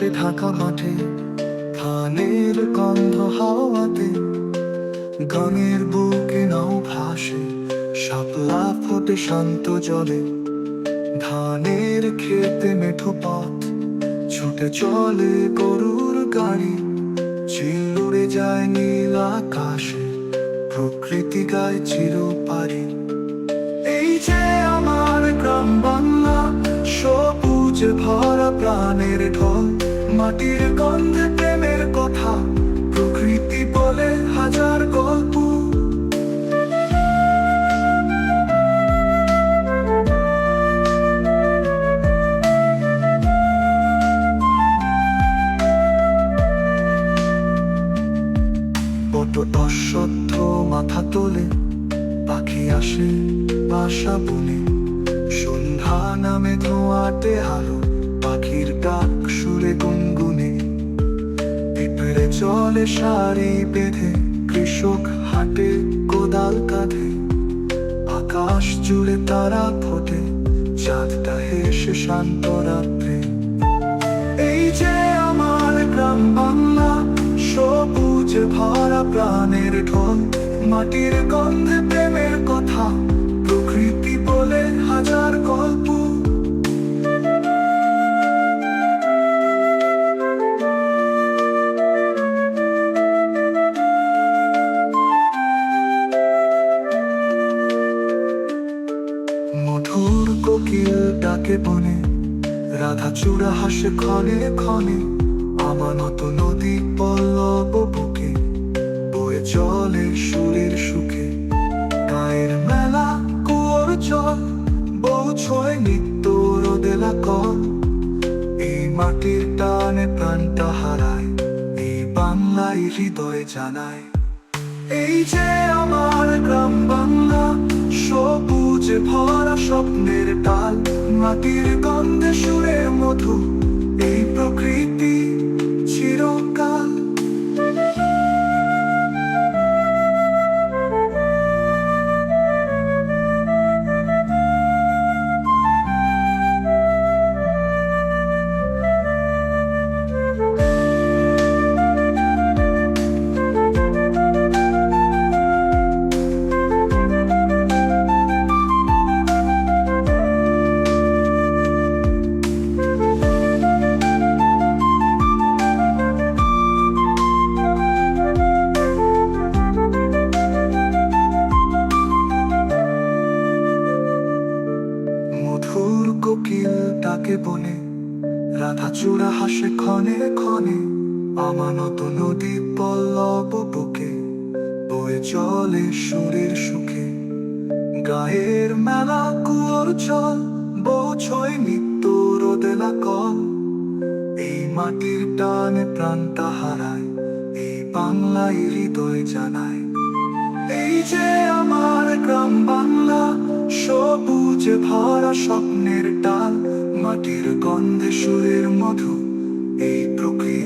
ঢাকা মাঠে, ধানের গন্ধ হাওয়াতে গানের বুকে নাও ভাসে, শাপলা ফোটে শান্ত জলে। ধানের খেতে মেঠো পথ, ছুটে চলে গরুর গাড়ি। চিল উড়ে যায় নীল আকাশে, প্রকৃতি গায় চিরপারি। ভরা প্রাণের ঢল, মাটির গন্ধে প্রেমের কথা, প্রকৃতি বলে হাজার গল্প। অশ্বত্থ মাথা তোলে, পাখি আসে বাসা বনে, সন্ধ্যা নামে ধোঁয়াতে আলো। পাখির ডাক সুরে গুনগুনে। পিঁপড়ে চলে সারি বেঁধে, কৃষক হাটে কোদাল কাঁধে। আকাশ জুড়ে তারা ফোটে, চাঁদটা হেসে শান্ত রাত্রে। এই যে আমার গ্রাম বাংলা, সবুজ ভরা প্রাণের ঢল, মাটির গন্ধে মধুর কোকিল ডাকে বনে রাধা চূড়া হাসে ক্ষণে ক্ষণে, আমানত নদী পল্লব বুকে, বয়ে চলে সুরের সুখে। গায়ের মেলা কুয়োর জল, বউ ছয় নিত্য রোদেলা কল এই মাটির টানে প্রাণটা হারায়, এই বাংলায় হৃদয় জানায়। এই যে আমার গ্রাম বাংলা সবুজ ভরা স্বপ্নের ডাল মাটির গন্ধে সুরে মধু এই প্রকৃতি কোকিল ডাকে বনে রাধা চূড়া হাসে ক্ষণে ক্ষণে, আমানত নদী পল্লব বুকে, বয়ে চলে সুরের সুখে। গায়ের মেলা কুয়োর জল, বউ ছয় নিত্য রোদেলা কল। এই মাটির টানে প্রাণটা হারায় এই বাংলায় হৃদয় জানায় এই যে আমার গ্রাম বাংলা কাঁচে ভরা স্বপ্নের ডাল মাটির গন্ধে সুরের মধু এই প্রকৃতি